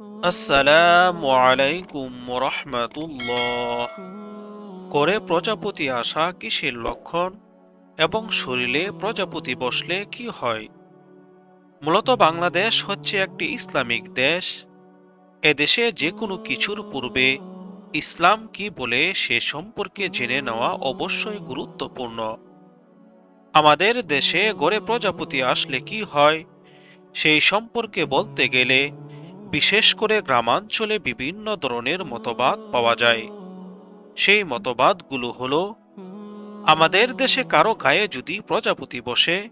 আসসালামু আলাইকুম রহমাতুল্লাহ করে প্রজাপতি আসা কিসের লক্ষণ এবং শরীরে প্রজাপতি বসলে কি হয়? মূলত বাংলাদেশ হচ্ছে একটি ইসলামিক দেশ। এদেশে যে কোনো কিছুর পূর্বে ইসলাম কি বলে সে সম্পর্কে জেনে নেওয়া অবশ্যই গুরুত্বপূর্ণ। আমাদের দেশে গড়ে প্রজাপতি আসলে কি হয়, সেই সম্পর্কে বলতে গেলে বিশেষ করে গ্রামাঞ্চলে বিভিন্ন ধরনের মতবাদ পাওয়া যায়। সেই মতবাদগুলো হলো, আমাদের দেশে কারও গায়ে যদি প্রজাপতি বসে,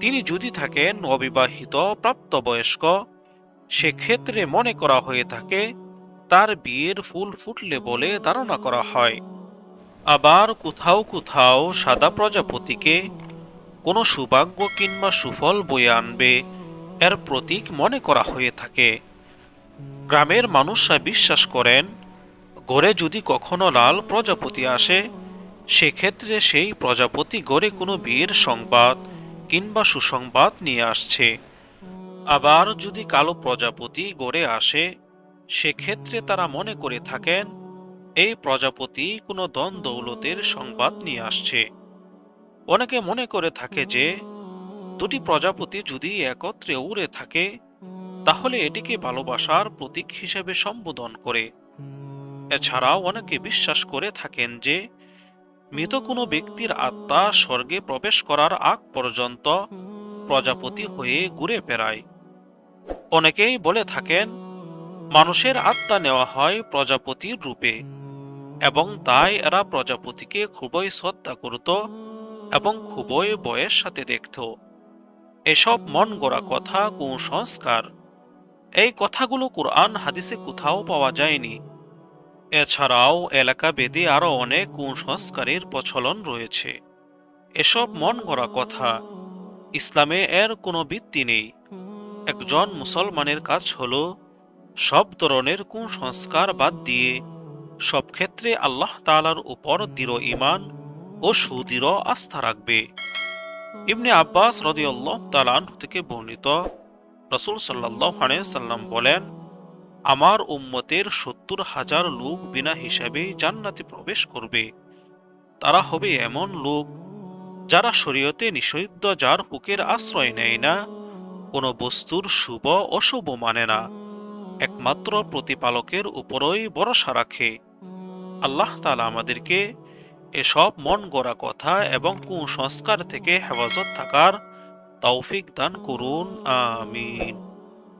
তিনি যদি থাকেন অবিবাহিত প্রাপ্তবয়স্ক, সেক্ষেত্রে মনে করা হয়ে থাকে তার বিয়ের ফুল ফুটলে বলে ধারণা করা হয়। আবার কোথাও কোথাও সাদা প্রজাপতিকে কোনো সৌভাগ্য কিংবা সুফল বয়ে আনবে, এর প্রতীক মনে করা হয়ে থাকে। গ্রামের মানুষরা বিশ্বাস করেন, গড়ে যদি কখনো লাল প্রজাপতি আসে, সেক্ষেত্রে সেই প্রজাপতি গড়ে কোনো বিয়ের সংবাদ কিংবা সুসংবাদ নিয়ে আসছে। আবার যদি কালো প্রজাপতি গড়ে আসে, সেক্ষেত্রে তারা মনে করে থাকেন, এই প্রজাপতি কোনো দন দৌলতের সংবাদ নিয়ে আসছে। অনেকে মনে করে থাকে যে, দুটি প্রজাপতি যদি একত্রে উড়ে থাকে তাহলে এটিকে ভালোবাসার প্রতীক হিসেবে সম্বোধন করে। এছাড়াও অনেকে বিশ্বাস করে থাকেন যে, মৃত কোনো ব্যক্তির আত্মা স্বর্গে প্রবেশ করার আগ পর্যন্ত প্রজাপতি হয়ে ঘুরে বেড়ায়। অনেকেই বলে থাকেন, মানুষের আত্মা নেওয়া হয় প্রজাপতির রূপে, এবং তাই এরা প্রজাপতিকে খুবই শ্রদ্ধা করত এবং খুবই বয়ের সাথে দেখত। এসব মন গড়া কথা কুসংস্কার। এই কথাগুলো কোরআন হাদিসে কোথাও পাওয়া যায়নি। এছাড়াও এলাকা বেদে আরও অনেক কুসংস্কারের প্রচলন রয়েছে। এসব মন গড়া কথা। ইসলামে এর কোনো ভিত্তি নেই। একজন মুসলমানের কাজ হল সব ধরনের কুসংস্কার বাদ দিয়ে সব ক্ষেত্রে আল্লাহ তালার উপর দৃঢ় ইমান ও সুদৃঢ় আস্থা রাখবে। ইবনে আব্বাস রদিয়াল্লাহ তালান থেকে বর্ণিত রসুল সাল্লাহ সাল্লাম বলেন, আমার উম্মতের সত্তর হাজার লোক বিনা হিসাবে জান্নাতে প্রবেশ করবে। তারা হবে এমন লোক যারা শরীয়তে নিষিদ্ধ, যার হুকের আশ্রয় নেয় না, কোনো বস্তুর শুভ অশুভ মানে না। একমাত্র প্রতিপালকের উপরই ভরসা রাখে। আল্লাহ তালা আমাদেরকে এসব মন গড়া কথা এবং কুসংস্কার থেকে হেফাজত থাকার তৌফিক দান করুন আমিন।